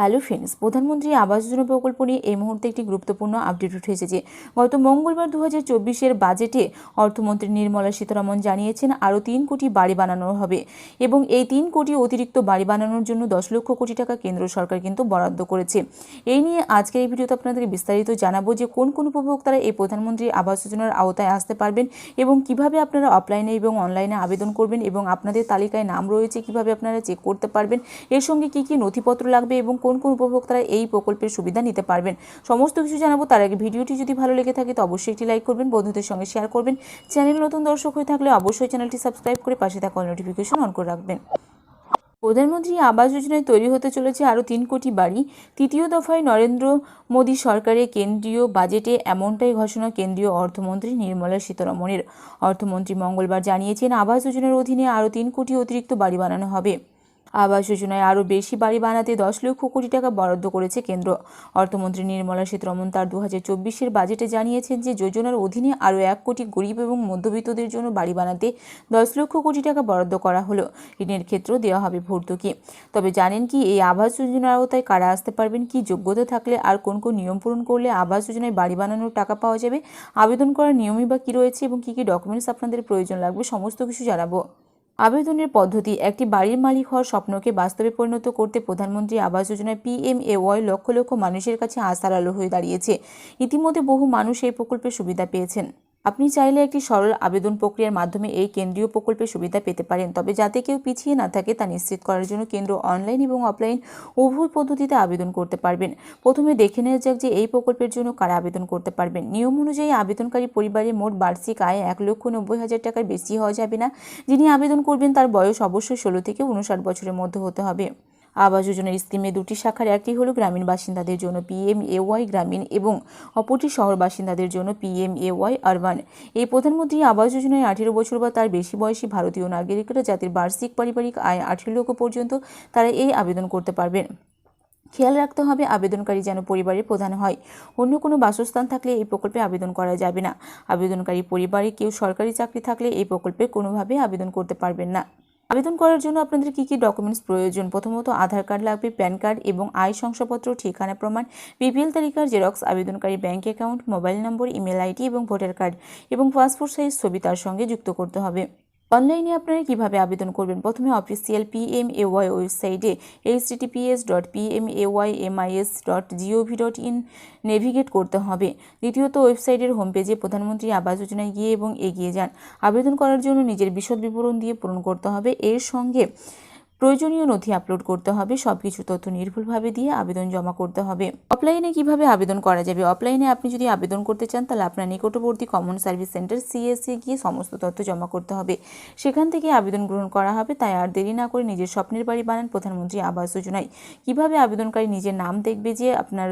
Hello friends প্রধানমন্ত্রী আবাস যোজনা প্রকল্প নিয়ে এই মুহূর্তে একটি গুরুত্বপূর্ণ আপডেট উঠে এসেছে। গত মঙ্গলবার দু হাজার চব্বিশের বাজেটে অর্থমন্ত্রী নির্মলা সীতারমন জানিয়েছেন, আরও তিন কোটি বাড়ি বানানো হবে এবং এই তিন কোটি অতিরিক্ত বাড়ি বানানোর জন্য দশ লক্ষ কোটি টাকা কেন্দ্র সরকার কিন্তু বরাদ্দ করেছে। এই নিয়ে আজকের এই ভিডিওতে আপনাদেরকে বিস্তারিত জানাব যে কোন কোন উপভোক্তারা এই প্রধানমন্ত্রী আবাস যোজনার আওতায় আসতে পারবেন এবং কীভাবে আপনারা অফলাইনে এবং অনলাইনে আবেদন করবেন এবং আপনাদের তালিকায় নাম রয়েছে কীভাবে আপনারা চেক করতে পারবেন, এর সঙ্গে কি কি নথিপত্র লাগবে এবং কোন কোন কোন উপভোক্তারা এই প্রকল্পের সুবিধা নিতে পারবেন? সমস্ত কিছু জানাব। তার আগে ভিডিওটি যদি ভালো লেগে থাকে, তো অবশ্যই একটি লাইক করবেন, বন্ধুদের সঙ্গে শেয়ার করবেন। চ্যানেল নতুন দর্শক হয়ে থাকলে অবশ্যই চ্যানেলটি সাবস্ক্রাইব করে পাশে থাকা নোটিফিকেশন অন করে রাখবেন। প্রধানমন্ত্রী আবাস যোজনায় তৈরি হতে চলেছে আরও তিন কোটি বাড়ি। তৃতীয় দফায় নরেন্দ্র মোদী সরকারের কেন্দ্রীয় বাজেটে এমনটাই ঘোষণা কেন্দ্রীয় অর্থমন্ত্রী নির্মলা সীতারমণের। অর্থমন্ত্রী মঙ্গলবার জানিয়েছেন, আবাস যোজনার অধীনে আরও তিন কোটি অতিরিক্ত বাড়ি বানানো হবে। আবাস যোজনায় আরও বেশি বাড়ি বানাতে দশ লক্ষ কোটি টাকা বরাদ্দ করেছে কেন্দ্র। অর্থমন্ত্রী নির্মলা সীতারমণ তার দু হাজার চব্বিশের বাজেটে জানিয়েছেন যে, যোজনার অধীনে আরও এক কোটি গরিব এবং মধ্যবিত্তদের জন্য বাড়ি বানাতে দশ লক্ষ কোটি টাকা বরাদ্দ করা হলো। ঋণের ক্ষেত্রেও দেওয়া হবে ভর্তুকি। তবে জানেন কি, এই আবাস যোজনার আওতায় কারা আসতে পারবেন? কি যোগ্যতা থাকলে আর কোন কোন নিয়ম পূরণ করলে আবাস যোজনায় বাড়ি বানানোর টাকা পাওয়া যাবে? আবেদন করার নিয়মই বা কী রয়েছে এবং কী কী ডকুমেন্টস আপনাদের প্রয়োজন লাগবে? সমস্ত কিছু জানাব। আবেদনের পদ্ধতি, একটি বাড়ির মালিক হওয়ার স্বপ্নকে বাস্তবে পরিণত করতে প্রধানমন্ত্রী আবাস যোজনায় ওয়াই লক্ষ লক্ষ মানুষের কাছে আস্থার আলো হয়ে দাঁড়িয়েছে। ইতিমধ্যে বহু মানুষ এই প্রকল্পের সুবিধা পেয়েছেন। আপনি চাইলে একটি সরল আবেদন প্রক্রিয়ার মাধ্যমে এই কেন্দ্রীয় প্রকল্পের সুবিধা পেতে পারেন, তবে যাতে কেউ পিছিয়ে না থাকে তা নিশ্চিত করার জন্য কেন্দ্র অনলাইন এবং অফলাইন উভয় পদ্ধতিতে আবেদন করতে পারবেন। প্রথমে দেখে নেওয়া যাক যে এই প্রকল্পের জন্য কারা আবেদন করতে পারবেন। নিয়ম অনুযায়ী আবেদনকারী পরিবারের মোট বার্ষিক আয় এক লক্ষ নব্বই হাজার টাকার বেশি হওয়া যাবে না। যিনি আবেদন করবেন তার বয়স অবশ্যই ষোলো থেকে উনষাট বছরের মধ্যে হতে হবে। আবাস যোজনার স্কিমে দুটি শাখার একটি হলো গ্রামীণ বাসিন্দাদের জন্য পিএমএওয়াই গ্রামীণ এবং অপরটি শহর বাসিন্দাদের জন্য পিএমএওয়াই আরবান। এই প্রধানমন্ত্রী আবাস যোজনায় আঠেরো বছর বা তার বেশি বয়সী ভারতীয় নাগরিকরা যাদের বার্ষিক পারিবারিক আয় আঠেরো লক্ষ পর্যন্ত, তারা এই আবেদন করতে পারবেন। খেয়াল রাখতে হবে, আবেদনকারী যেন পরিবারের প্রধান হয়। অন্য কোনো বাসস্থান থাকলে এই প্রকল্পে আবেদন করা যাবে না। আবেদনকারী পরিবারে কেউ সরকারি চাকরি থাকলে এই প্রকল্পে কোনোভাবে আবেদন করতে পারবেন না। আবেদন করার জন্য আপনাদের কি কি ডকুমেন্টস প্রয়োজন? প্রথমত আধার কার্ড লাগবে, প্যান কার্ড এবং আয় শংসাপত্র, ঠিকানা, প্রমাণ বিপিএল তালিকার জেরক্স আবেদনকারী ব্যাংক অ্যাকাউন্ট মোবাইল নম্বর ইমেল আইডি এবং ভোটার কার্ড এবং পাসপোর্ট সাইজ ছবি তার সঙ্গে যুক্ত করতে হবে। অনলাইনে আপনারা কীভাবে আবেদন করবেন? প্রথমে অফিসিয়াল পিএমএওয়াই ওয়েবসাইটে H TPS dot PMAY MIS dot GOV dot in navigate করতে হবে। দ্বিতীয়ত ওয়েবসাইটের হোম পেজে প্রধানমন্ত্রী আবাস যোজনায় গিয়ে এবং এগিয়ে যান। আবেদন করার জন্য নিজের বিশদ বিবরণ দিয়ে পূরণ করতে হবে। এর সঙ্গে প্রয়োজনীয় নথি আপলোড করতে হবে সব কিছু তথ্য নির্ভুলভাবে দিয়ে আবেদন জমা করতে হবে। অফলাইনে কীভাবে আবেদন করা যাবে? অফলাইনে আপনি যদি আবেদন করতে চান, তাহলে আপনার নিকটবর্তী কমন সার্ভিস সেন্টার সিএসসি গিয়ে সমস্ত তথ্য জমা করতে হবে। সেখান থেকে আবেদন গ্রহণ করা হবে, তাই আর দেরি না করে নিজের স্বপ্নের বাড়ি বানান প্রধানমন্ত্রী আবাস যোজনায়। কীভাবে আবেদনকারী নিজের নাম দেখবে যে আপনার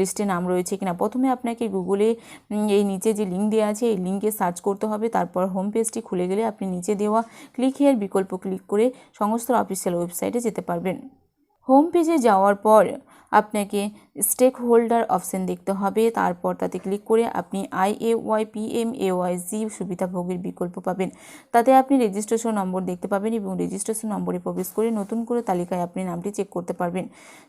লিস্টে নাম রয়েছে কিনা? প্রথমে আপনাকে গুগলে এই নিচে যে লিঙ্ক দেওয়া আছে, এই লিঙ্কে সার্চ করতে হবে, তারপর হোম পেজটি খুলে গেলে আপনি নিচে দেওয়া ক্লিক হেয়ার বিকল্প ক্লিক করে সমস্ত অফিসিয়াল ওয়েবসাইটে যেতে পারবেন। হোম পেজে যাওয়ার পর আপনাকে স্টেক হোল্ডার অপশন দেখতে হবে। তারপর তাতে ক্লিক করে আপনি I A Y P M A Y G সুবিধাভোগীর বিকল্প পাবেন। তাতে আপনি রেজিস্ট্রেশন নম্বর দেখতে পাবেন এবং রেজিস্ট্রেশন নম্বরে প্রবেশ করে নতুন করে তালিকায় আপনি নামটি চেক করতে পারবেন।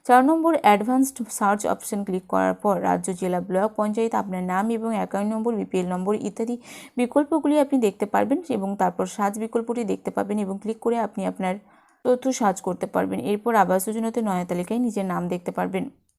চার নম্বর অ্যাডভান্সড সার্চ অপশন ক্লিক করার পর রাজ্য, জেলা, ব্লক, পঞ্চায়েত আপনার নাম এবং অ্যাকাউন্ট নম্বর বিপিএল নম্বর ইত্যাদি বিকল্পগুলি আপনি দেখতে পারবেন এবং তারপর সার্চ বিকল্পটি দেখতে পাবেন এবং ক্লিক করে আপনি আপনার তথ্য সার্চ করতে পারবেন। এরপর আবাস যোজনাতে নয়া তালিকায় নিজের নাম দেখতে পারবেন।